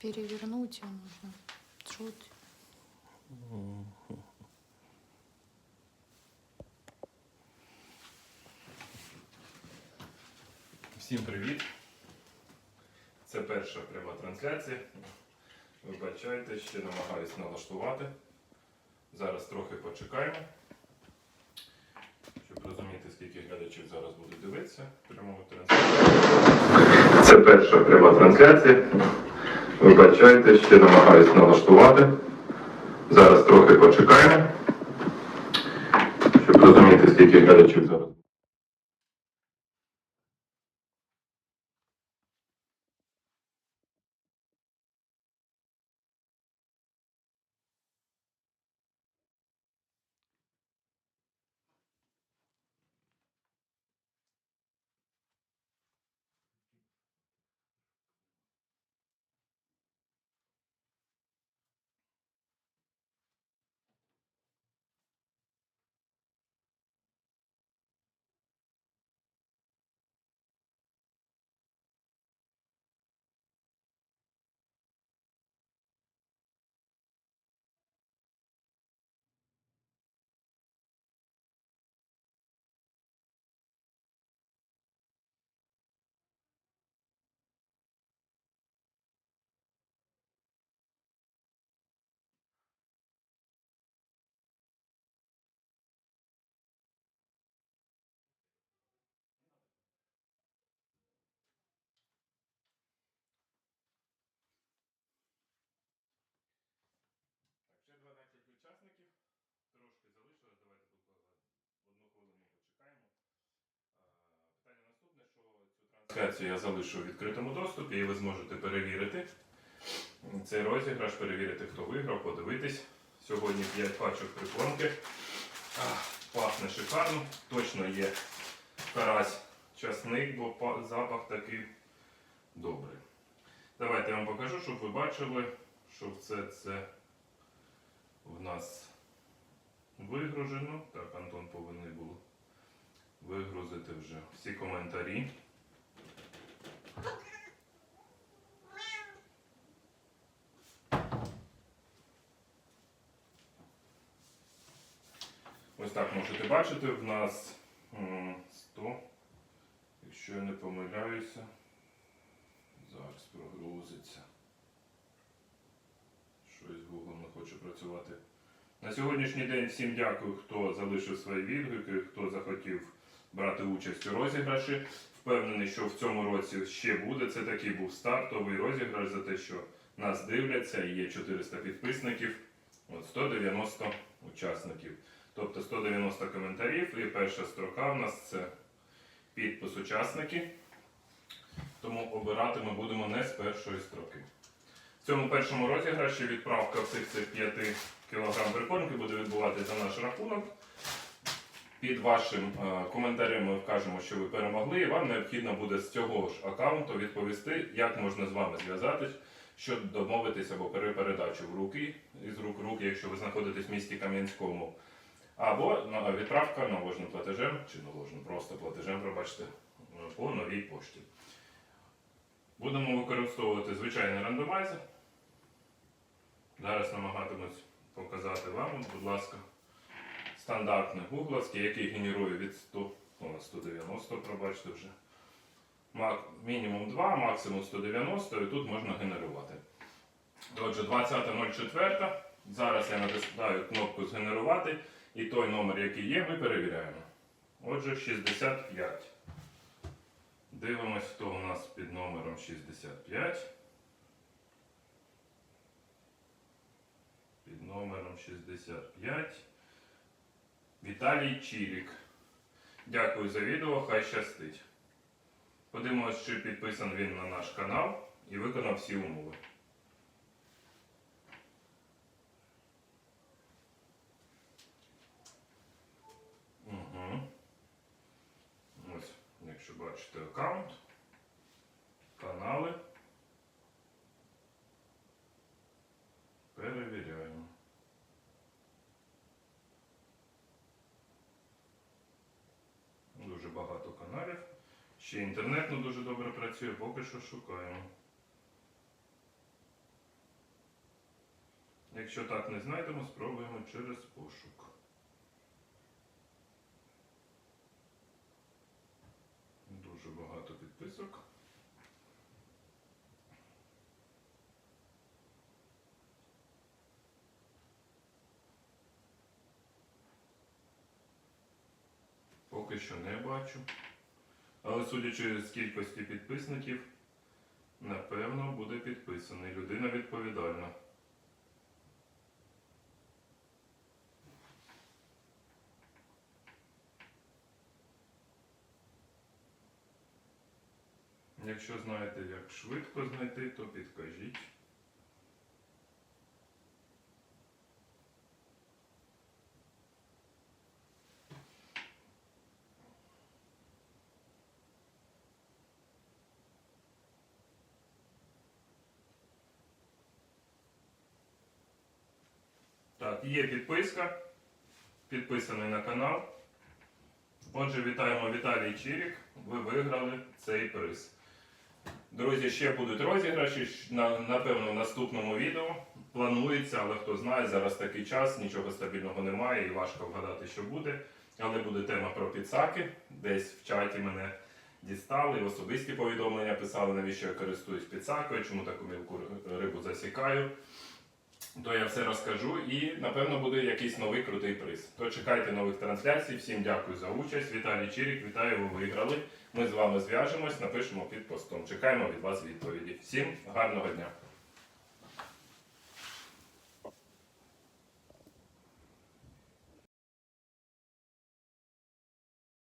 Перевернуть ее нужно. Чуть. Всім привіт! Це перша пряма трансляція. Вибачайте, ще намагаюсь налаштувати. Зараз трохи почекаємо, щоб розуміти, скільки глядачів зараз буде дивитися пряму трансляцію. Це перша пряма трансляція. Вибачайте, ще намагаюсь налаштувати. Зараз трохи почекаємо, щоб розуміти, скільки глядачів зараз. Трансляцію я залишу в відкритому доступі, і ви зможете перевірити цей розіграш, перевірити, хто виграв, подивитись. Сьогодні 5 пачок прикормки. Пахне шикарно. Точно є карась часник, бо запах такий добрий. Давайте я вам покажу, щоб ви бачили, що все це в нас вигружено. Так, Антон повинен був вигрузити вже всі коментарі. Ось так можете бачити, в нас 100, якщо я не помиляюся, зараз прогрузиться. Щось Google не хоче працювати. На сьогоднішній день всім дякую, хто залишив свої відгуки, хто захотів брати участь у розіграші. Впевнений, що в цьому році ще буде. Це такий був стартовий розіграш за те, що нас дивляться, є 400 підписників, от 190 учасників. Тобто 190 коментарів, і перша строка в нас це підпис учасники. Тому обирати ми будемо не з першої строки. В цьому першому розіграші відправка всіх цих 5 кг прикормки буде відбуватися за наш рахунок. Під вашим е, коментарем ми вкажемо, що ви перемогли, і вам необхідно буде з цього ж аккаунту відповісти, як можна з вами зв'язатись, щоб домовитися або перепередачу в руки із рук руки, якщо ви знаходитесь в місті Кам'янському. Або на- відправка наложним платежем, чи наложним просто платежем, пробачте, по новій пошті. Будемо використовувати звичайний рандомайзер. Зараз намагатимусь показати вам, будь ласка, стандартний гугловський, який генерує від 100, о, 190, пробачте вже. Мінімум 2, максимум 190, і тут можна генерувати. Отже, 20.04. Зараз я натискаю кнопку згенерувати, і той номер, який є, ми перевіряємо. Отже, 65. Дивимось, хто у нас під номером 65. Під номером 65. Віталій Чірік. Дякую за відео, хай щастить. Подивимось, чи підписаний він на наш канал і виконав всі умови. Угу. Ось, якщо бачите аккаунт, канали. Перевіряємо. Дуже багато каналів. Ще інтернет не дуже добре працює, поки що шукаємо. Якщо так не знайдемо, спробуємо через пошук. Дуже багато підписок. Поки що не бачу. Але судячи з кількості підписників, напевно буде підписаний. Людина відповідальна. Якщо знаєте, як швидко знайти, то підкажіть. Так, є підписка. Підписаний на канал. Отже, вітаємо Віталій Чирік. Ви виграли цей приз. Друзі, ще будуть розіграші. Напевно, в наступному відео планується, але хто знає, зараз такий час, нічого стабільного немає і важко вгадати, що буде. Але буде тема про підсаки. Десь в чаті мене дістали, особисті повідомлення писали, навіщо я користуюсь підсакою, чому таку мілку рибу засікаю. То я все розкажу і напевно буде якийсь новий крутий приз. То чекайте нових трансляцій. Всім дякую за участь. Віталій Чирік, вітаю, ви виграли. Ми з вами зв'яжемось, напишемо під постом. Чекаємо від вас відповіді. Всім гарного дня!